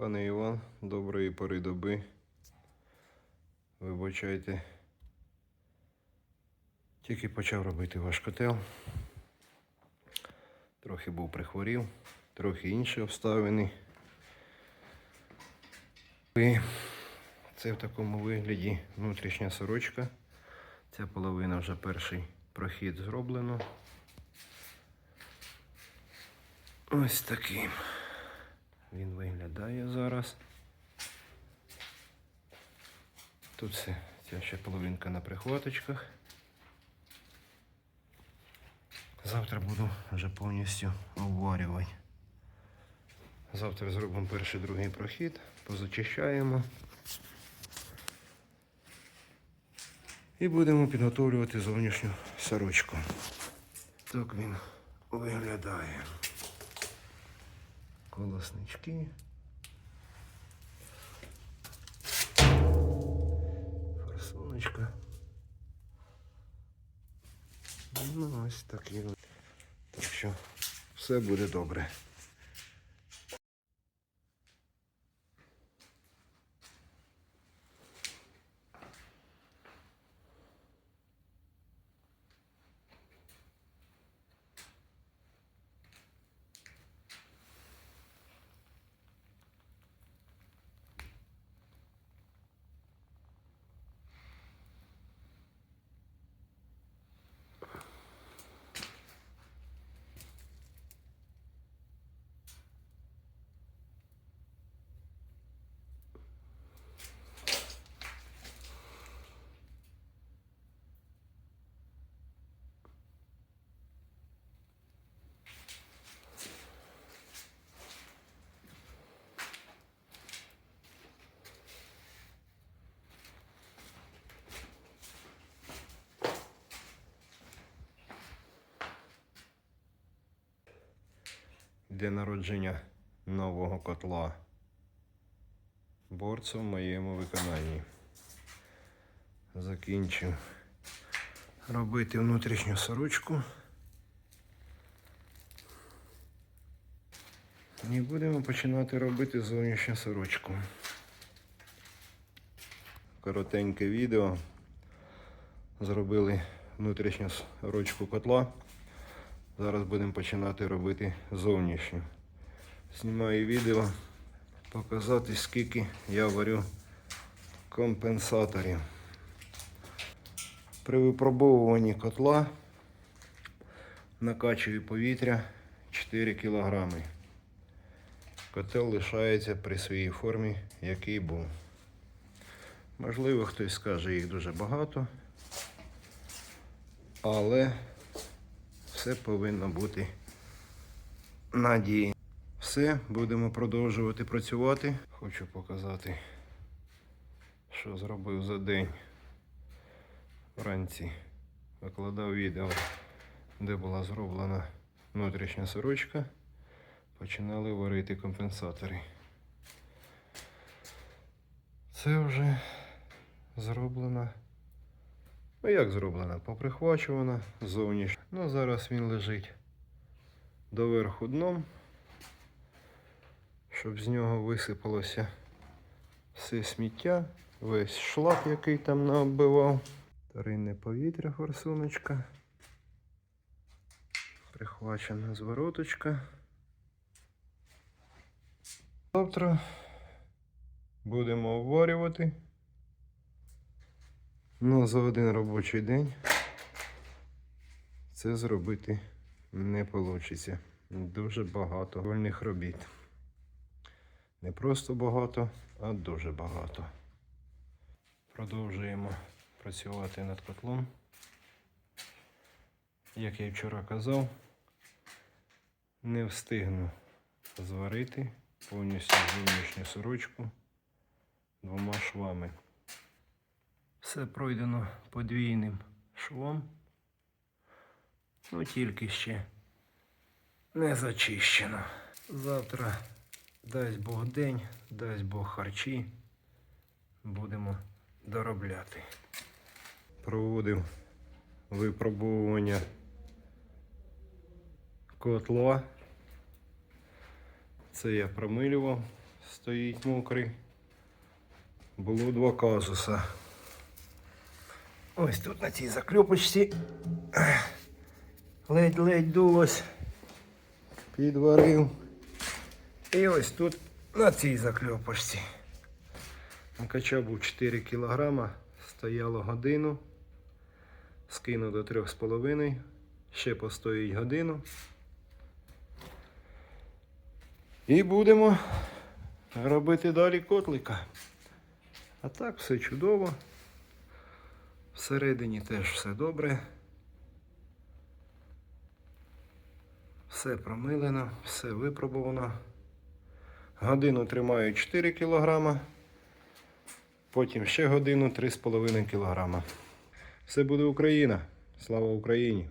Пане Іван, доброї пори доби. Вибачайте. Тільки почав робити ваш котел. Трохи був прихворів, трохи інші обставини. І це в такому вигляді внутрішня сорочка. Ця половина вже перший прохід зроблено. Ось таким він виглядає зараз. Тут все, ця ще половинка на прихваточках. Завтра буду вже повністю обварювати. Завтра зробимо перший другий прохід, позачищаємо. І будемо підготовлювати зовнішню сорочку. Так він виглядає. Колоснички. Форсуночка. Ну, ось такі. Так що все буде добре. Для народження нового котла. Борцу в моєму виконанні. Закінчив робити внутрішню сорочку. І будемо починати робити зовнішню сорочку. Коротеньке відео. Зробили внутрішню сорочку котла. Зараз будемо починати робити зовнішню. Знімаю відео, показати, скільки я варю компенсаторів. При випробовуванні котла накачую повітря 4 кг. Котел лишається при своїй формі, який був. Можливо, хтось скаже, їх дуже багато, але все повинно бути надії. Все, будемо продовжувати працювати. Хочу показати, що зробив за день. Вранці викладав відео, де була зроблена внутрішня сорочка. Починали варити компенсатори. Це вже зроблено. Ну як зроблено? Поприхвачувано зовнішньо. Ну зараз він лежить доверху дном, щоб з нього висипалося все сміття, весь шлак, який там наоббивав. Таринне повітря форсуночка. Прихвачена звороточка. Завтра будемо обварювати. Ну, за один робочий день це зробити не вийде. Дуже багато вольних робіт. Не просто багато, а дуже багато. Продовжуємо працювати над котлом. Як я вчора казав, не встигну зварити повністю зовнішню сорочку двома швами. Все пройдено подвійним швом. Ну тільки ще не зачищено. Завтра дасть Бог день, дасть Бог харчі. Будемо доробляти. Проводив випробовування котла. Це я промилював стоїть мокрий. Було два казуса. Ось тут на цій закльопочці ледь-ледь дулось. Підварив. І ось тут на цій закльопочці. Накачав був 4 кг, стояло годину. Скину до 3,5. Ще постоїть годину. І будемо робити далі котлика. А так все чудово. Всередині теж все добре. Все промилено, все випробовано. Годину тримаю 4 кг, потім ще годину 3,5 кг. Все буде Україна. Слава Україні!